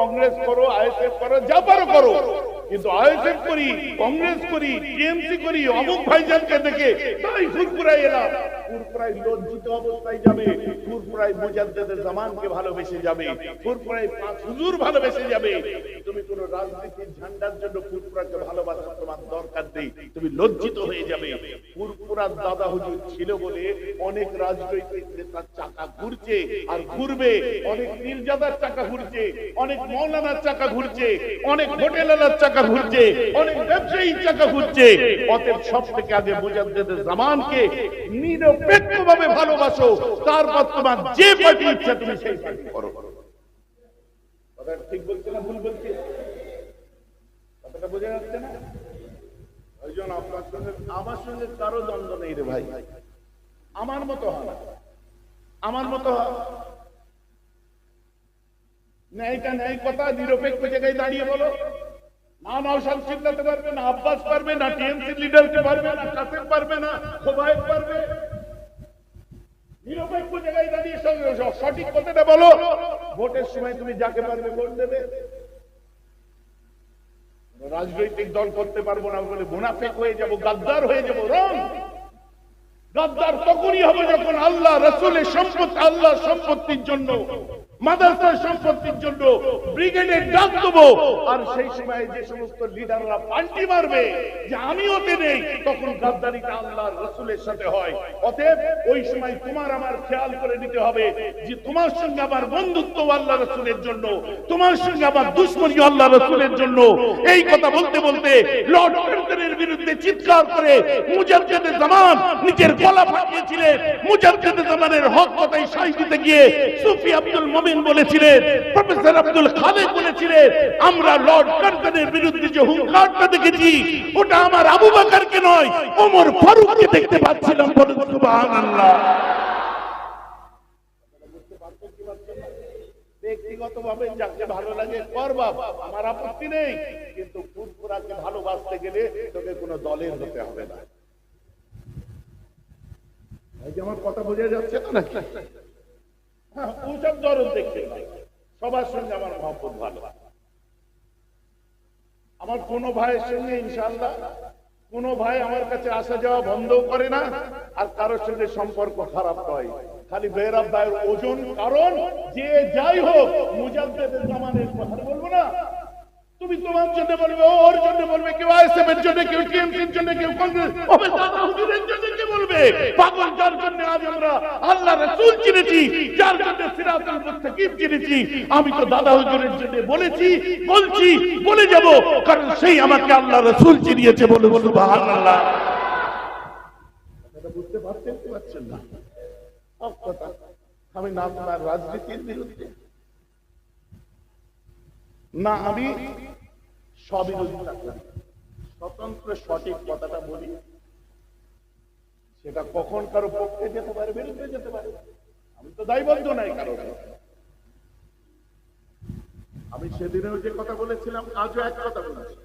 কংগ্রেস করো, আইএসএফ করো, যা পারো করো। কিন্তু আইএসএফ করি, কংগ্রেস করি, টিএমসি করি, অমুক ভাইজানকে দেখে তাই ফুরফুরাই এলাম। লজ্জিত অবস্থায় যাবে ঝান্ডার জন্য তোমার দরকার নেই, তুমি লজ্জিত হয়ে যাবে। ফুরফুরার দাদা হুজুর ছিল বলে অনেক রাজনৈতিক নেতার চাকা ঘুরছে আর ঘুরবে। অনেক নির্যাতার চাকা ঘুরছে, অনেক মৌলানার চাকা ঘুরছে, অনেক হোটেলার চাকা ঘুরছে, অনেক ব্যবসায়ীর চাকা ঘুরছে। অতএব সব থেকে আগে মুজাদ্দেদের জামানকে নিরপেক্ষ ভাবে ভালোবাসো, তারপর তোমার যে পার্টি ইচ্ছা তুমি সেই পার্টি করো। ঠিক বলছে না ভুল বলছে? কথাটা বোঝা যাচ্ছে না? আমার সঙ্গে কারও দ্বন্দ্ব নেই রে ভাই। আমার মতো হয় আমার মতো ন্যায়টা ন্যায় কথা নিরপেক্ষ জায়গায় দাঁড়িয়ে বলো সঠিক কথাটা বলো। ভোটের সময় তুমি যাকে পারবে ভোট দেবে। রাজনৈতিক দল করতে পারব না বলে মুনাফেক হয়ে যাব, গাদ্দার হয়ে যাব, রং। গাদ্দার তখনই হবে যখন আল্লাহ, রসুলের সম্পত্তি আল্লাহ সম্পত্তির জন্য মাদ্রাসার সম্পত্তির জন্য ব্রিগেডের ডাক দেবো। আর সেই সময় যে সমস্ত লিডাররা পাল্টি মারবে, যে আমি ওতে নেই তখন গাদ্দারিটা আল্লাহ রসুলের সাথে হয়। অতএব ওই সময় তোমার আমার খেয়াল করে নিতে হবে যে তোমার সঙ্গে আমার বন্ধুত্ব আল্লাহ রসুলের জন্য, তোমার সঙ্গে আমার দুশ্মনী আল্লাহ রসুলের জন্য। এই কথা বলতে বলতে লর্ড কার্জনের বিরুদ্ধে চিৎকার করে মুজাদ্দেদের জামান নিজের গলা ফাটিয়েছিলেন। মুজাদ্দেদের জামানের হক কথাই সাই গিয়ে সুফি আব্দুল মমিন বলেছিলেন প্রফেসর আব্দুল খালেদ বলেছিলেন আমরা লর্ড কার্জনের বিরুদ্ধে যে হুঙ্কারটা দেখেছি ওটা আমার আবু বাকারকে নয় ওমর ফারুককে দেখতে পাচ্ছিলাম বলুন সুবহানাল্লাহ। ব্যক্তিগতভাবে যাকে ভালো লাগে কর বাবা আমার আপত্তি নেই কিন্তু ভালোবাসতে গেলে তোকে কোনো দলের হতে হবে না। এই যে আমার কথা বোঝা যাচ্ছে না নাকি? ওসব দরদ দেখতে সবার সঙ্গে আমার মহব্বত ভালো। আমার কোনো ভাইয়ের সঙ্গে ইনশাল্লাহ কোন ভাই আমার কাছে আসা যাওয়া বন্ধ করে না, আর কারোর সঙ্গে সম্পর্ক খারাপ হয় খালি বেহরাব ভাইয়ের ওজন, কারণ যে যাই হোক, মুজাদ্দেদের জামানের কথা বলব না তুমি তোমার জন্য বলবে, ওর জন্য বলবে, কেউ আইএসএফ এর জন্য, কেউ টিএমসির জন্য, কেউ কংগ্রেস হবে দাদা হুজুরের জন্য কে বলবে? পাগল, যার জন্য আজ আমরা আল্লাহ রাসূল চিনেছি, যার জন্য সিরাতুল মুস্তাকিম চিনেছি, আমি তো দাদা হুজুরের জন্য বলেছি, বলছি, বলে যাব, কারণ সেই আমাকে আল্লাহ রাসূল চিনিয়েছে বলে সুবহানাল্লাহ। কথাটা বুঝতে পারছেন কি পারছেন না? আমি না তোমার রাজনীতির বিরুদ্ধে না, আমি স্বতন্ত্র সঠিক কথাটা বলি, সেটা কখন কারও পক্ষে যেতে পারে, বিরুদ্ধে যেতে পারে। আমি তো দায়বদ্ধ নাই কারও আমি সেদিনেও যে কথা বলেছিলাম, আজও এক কথা বলেছি।